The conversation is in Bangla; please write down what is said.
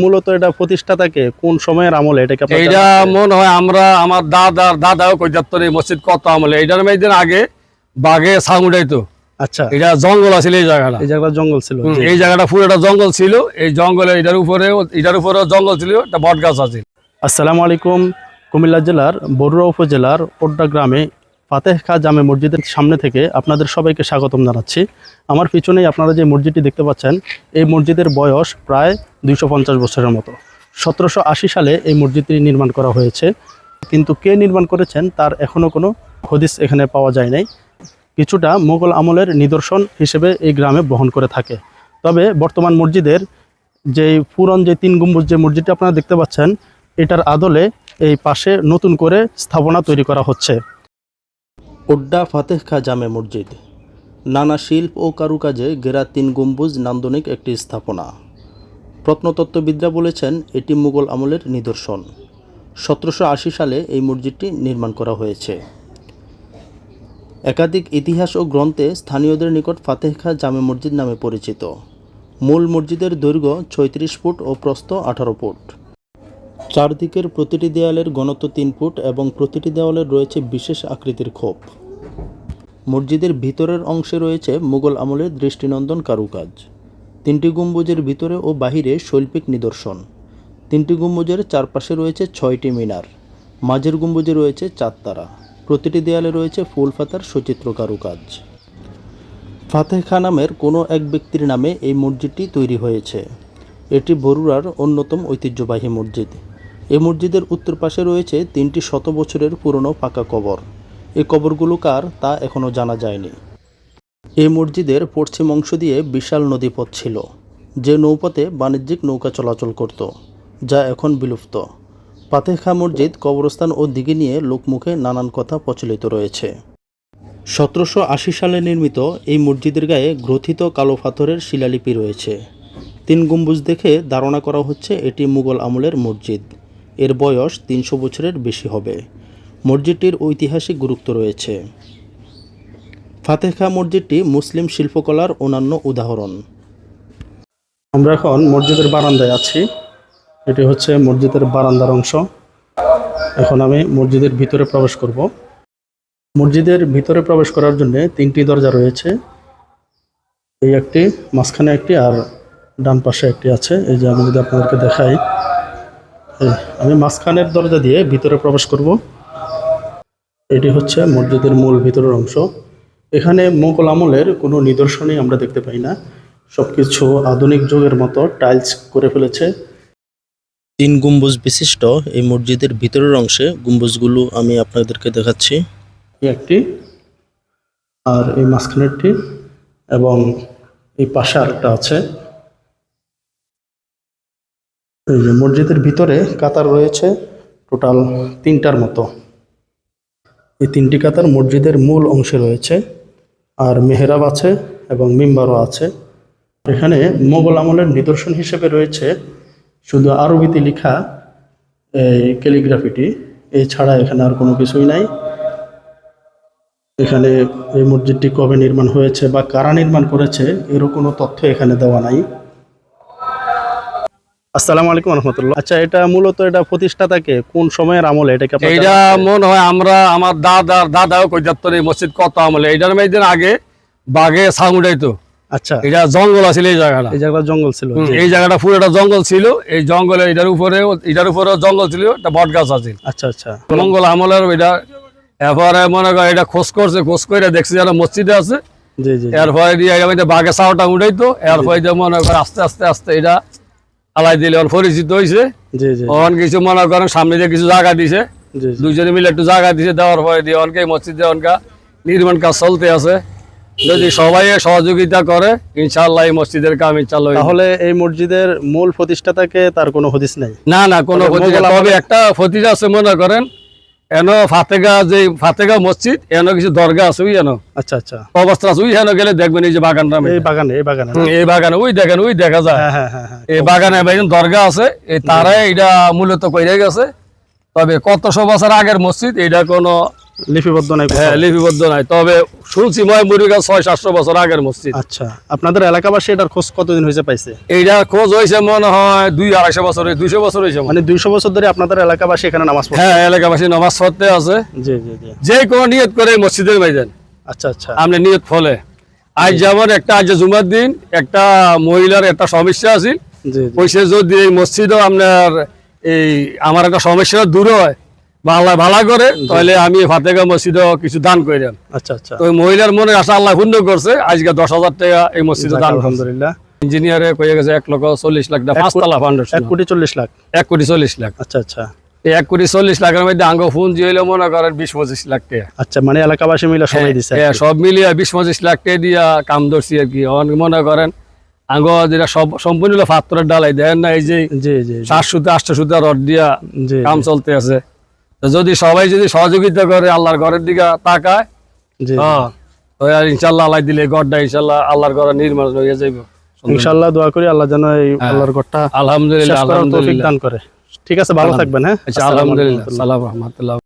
মূলত এটা প্রতিষ্ঠাতাকে কোন সময়ের আমলে? এটাকে আছে? মনে হয় আমরা আমার দাদার দাদাও কইতাত্তর এই মসজিদ কত আমলে। এইটার মেয়েদের আগে বাঘে ছাং উঠাইতো। আচ্ছা। এটা জঙ্গল এই জায়গাটা। এই জায়গাটা জঙ্গল ছিল এই জায়গাটা পুরোটা জঙ্গল ছিল। এই জঙ্গলে এটার উপরে এটার উপরে জঙ্গল ছিল একটা বট গাছ আছে। আসসালামু আলাইকুম। কুমিল্লা জেলার বড়ুয়া উপজেলার ওড্ডা গ্রামে ফাতেহ খা জামে মসজিদের সামনে থেকে আপনাদের সবাইকে স্বাগতম জানাচ্ছি। আমার পিছনেই আপনারা যে মসজিদটি দেখতে পাচ্ছেন, এই মসজিদের বয়স প্রায় দুইশো পঞ্চাশ বছরের মতো। সতেরোশো আশি সালে এই মসজিদটি নির্মাণ করা হয়েছে। কিন্তু কে নির্মাণ করেছেন তার এখনও কোনো হদিস এখানে পাওয়া যায় নাই। কিছুটা মোগল আমলের নিদর্শন হিসেবে এই গ্রামে বহন করে থাকে। তবে বর্তমান মসজিদের যে পুরন যে তিন গম্বুজ যে মসজিদটি আপনারা দেখতে পাচ্ছেন, এটার আদলে এই পাশে নতুন করে স্থাপনা তৈরি করা হচ্ছে। ওড্ডা ফাতেহ খা জামে মসজিদ। নানা শিল্প ও কারুকাজে গেরা তিন গম্বুজ নান্দনিক একটি স্থাপনা। প্রত্নতত্ত্ববিদরা বলেছেন, এটি মুঘল আমলের নিদর্শন। সতেরোশো আশি সালে এই মসজিদটি নির্মাণ করা হয়েছে। একাধিক ইতিহাস ও গ্রন্থে স্থানীয়দের নিকট ফাতেহ খা জামে মসজিদ নামে পরিচিত। মূল মসজিদের দৈর্ঘ্য ছয়ত্রিশ ফুট ও প্রস্থ আঠারো ফুট। চারদিকের প্রতিটি দেয়ালের ঘনত্ব তিন ফুট এবং প্রতিটি দেওয়ালের রয়েছে বিশেষ আকৃতির খোপ মসজিদের ভিতরের অংশে রয়েছে মুঘল আমলের দৃষ্টিনন্দন কারুকাজ। তিনটি গম্বুজের ভিতরে ও বাহিরে শৈল্পিক নিদর্শন। তিনটি গম্বুজের চারপাশে রয়েছে ছয়টি মিনার। মাঝের গম্বুজে রয়েছে চারতারা প্রতিটি দেয়ালে রয়েছে ফুল ফাতার সচিত্র কারুকাজ। ফাতেহ নামের কোনো এক ব্যক্তির নামে এই মসজিদটি তৈরি হয়েছে। এটি বরুড়ার অন্যতম ঐতিহ্যবাহী মসজিদ। এই মসজিদের উত্তর পাশে রয়েছে তিনটি শত বছরের পুরনো পাকা কবর। এই কবরগুলো কার তা এখনও জানা যায়নি। এই মসজিদের পশ্চিম অংশ দিয়ে বিশাল নদীপথ ছিল, যে নৌপথে বাণিজ্যিক নৌকা চলাচল করত, যা এখন বিলুপ্ত। ফাতেহ খা মসজিদ কবরস্থান ও দিঘি নিয়ে লোকমুখে নানান কথা প্রচলিত রয়েছে। সতেরোশো আশি সালে নির্মিত এই মসজিদের গায়ে গ্রথিত কালো পাথরের শিলালিপি রয়েছে। তিন গম্বুজ দেখে ধারণা করা হচ্ছে এটি মুঘল আমলের মসজিদ। এর বয়স তিনশো বছরের বেশি হবে। মসজিদটির ঐতিহাসিক গুরুত্ব রয়েছে। ফাতেখা মসজিদটি মুসলিম শিল্পকলার অন্যান্য উদাহরণ। আমরা এখন মসজিদের বারান্দায় আছি। এটি হচ্ছে মসজিদের বারান্দার অংশ। এখন আমি মসজিদের ভিতরে প্রবেশ করব। মসজিদের ভিতরে প্রবেশ করার জন্য তিনটি দরজা রয়েছে। এই একটি, মাঝখানে একটি আর ডান পাশে একটি আছে। এই যে আমি যদি আপনাদেরকে দেখাই আমি মাঝখানের দরজা দিয়ে ভিতরে প্রবেশ করব। এটি হচ্ছে মসজিদের মূল ভিতরের অংশ। এখানে মোগল আমলের কোনো নিদর্শনই আমরা দেখতে পাই না। সব কিছু আধুনিক যুগের মতো টাইলস করে ফেলেছে। তিন গম্বুজ বিশিষ্ট এই মসজিদের ভিতরের অংশে গম্বুজগুলো আমি আপনাদেরকে দেখাচ্ছি। একটি আর এই মাঝখানেরটি এবং এই পাশে আরেকটা আছে। মসজিদের ভিতরে কাতার রয়েছে, টোটাল তিনটার মতো। এই তিনটি কাতার মসজিদের মূল অংশে রয়েছে, আর মেহরাব আছে এবং মিম্বারও আছে। এখানে মোগল আমলের নিদর্শন হিসেবে রয়েছে শুধু আরবিতে লেখা এই ক্যালিগ্রাফিটি। এছাড়া এখানে আর কোনো কিছুই নাই। এখানে এই মসজিদটি কবে নির্মাণ হয়েছে বা কারা নির্মাণ করেছে, এরও কোনো তথ্য এখানে দেওয়া নাই। আসসালামু আলাইকুম রহমতুল্লাহ। আচ্ছা এটা মূলত এটা প্রতিষ্ঠাতাকে কোন সময়ের আমলে এটাকে আছে? মনে হয় আমরা আমার দাদার দাদাও কইতাত্তর এই মসজিদ কত আমলে। মেয়েদের আগে বাঘে উঠাইতো। আচ্ছা। এটা জঙ্গল আছিল এই জায়গাটা। এই জায়গাটা জঙ্গল ছিল এই জায়গাটা পুরোটা জঙ্গল ছিল। এই জঙ্গলে এটার উপরে এটার উপরে জঙ্গল ছিল একটা বট গাছ আছে আচ্ছা আচ্ছা। মঙ্গল আমলের এটা এরপরে মনে কর এটা খোঁজ করছে খোঁজ করে দেখছি যেন মসজিদে আছে। এরপরে দিয়ে বাঘে ছাওটা উঠাইতো। এরপরে মনে কর আস্তে আস্তে আস্তে এটা আলাই দিলে ওর পরিচিত হয়েছে অন কিছু মনে করেন সামনে দিয়ে কিছু জায়গা দিছে। দুজনে মিলে একটু জায়গা দিছে দেওয়ার পরে দিয়ে অনকে মসজিদে অনকা নির্মাণ কাজ চলতে আছে। যদি সবাই সহযোগিতা করে ইনশাল্লাহ এই মসজিদের কাম ইনশাআল্লাহ হইবে। তাহলে এই মসজিদের মূল প্রতিষ্ঠাতাকে তার কোনো হদিস নাই? না না কোনো হদিস তবে একটা ফতিজা আছে মনে করেন এন ফাতেগা যে ফাতেগা মসজিদ এন কিছু দরগা আছে ওই এন। আচ্ছা আচ্ছা। অবস্থা আছে ওই হেন গেলে দেখবেন এই যে বাগানটা এই বাগানে এই বাগানে এই বাগানে ওই দেখেন ওই দেখা যায়। হ্যাঁ হ্যাঁ হ্যাঁ এই বাগানে দরগা আছে এই তারাই এটা মূলত কইরা গেছে। তবে কতশো বছর আগের মসজিদ এটা কোনো লিপিবদ্ধ নাই? হ্যাঁ লিপিবদ্ধ নাই। তবে শুনছি ময় মুরগা ছয় সাতশো বছর আগের মসজিদ। আচ্ছা আপনাদের এলাকাবাসী এটার খোঁজ কতদিন হয়েছে পাইছে? এইটা খোঁজ হয়েছে মনে হয় দুই আড়াইশো বছর দুইশো বছর হয়েছে মানে দুইশো বছর ধরে আপনাদের এলাকাবাসী এখানে নামাজ পড়ে হ্যাঁ এলাকাবাসী নামাজ পড়তে আছে। জি জি জি। যে কোনো নিয়ত করে মসজিদের মাইজান আচ্ছা আচ্ছা। আপনি নিয়ত ফলে। আজ যেমন একটা আজ জুমার দিন একটা মহিলার একটা সমস্যা আছে জি জি। পয়সা যদি এই মসজিদও আপনার এই আমার একটা সমস্যা দূর হয়। বা আল্লাহ ভালো করে তাহলে আমি ফাতেগা মসজিদও কিছু দান করিলাম আচ্ছা আচ্ছা। তো ওই মহিলার মনে আশা আল্লাহ পূর্ণ করছে আজকে দশ হাজার টাকা এই মসজিদে দান আলহামদুলিল্লাহ। ইঞ্জিনিয়ারে কয়ে গেছে এক লক্ষ চল্লিশ লাখ টাকা পাঁচতলা ফাউন্ডেশন এক কোটি চল্লিশ লাখ। এক কোটি চল্লিশ লাখ। আচ্ছা আচ্ছা। এক কোটি চল্লিশ লাখের মধ্যে আঙ্গ ফোন হইলে মনে করেন বিশ পঁচিশ লাখ টাকা। আচ্ছা মানে এলাকাবাসী মিলে সবাই দিছে আর হ্যাঁ। সব মিলিয়ে বিশ পঁচিশ লাখ টাকা দিয়া কাম ধরছি আর কি। মনে করেন আঙ্গ যেটা সব সম্পূর্ণ ফাত্তরের ডালাই। দেন না এই যে জি জি জি, সাত সুতে আটশো সুতে রড দিয়া কাম চলতে আছে। যদি সবাই যদি সহযোগিতা করে আল্লাহর ঘরের দিকে তাকায় হ্যাঁ ইনশাল্লাহ আল্লাহ দিলে ঘরটা ইনশাল্লাহ আল্লাহর ঘরে নির্মাণ হয়ে যাইব। ইনশাআল্লাহ দোয়া করি আল্লাহ যেন এই আল্লাহর ঘরটা আলহামদুলিল্লাহ দান করে। ঠিক আছে ভালো থাকবেন হ্যাঁ। আচ্ছা আলহামদুলিল্লাহ। সালাম রহমতুল্লাহ।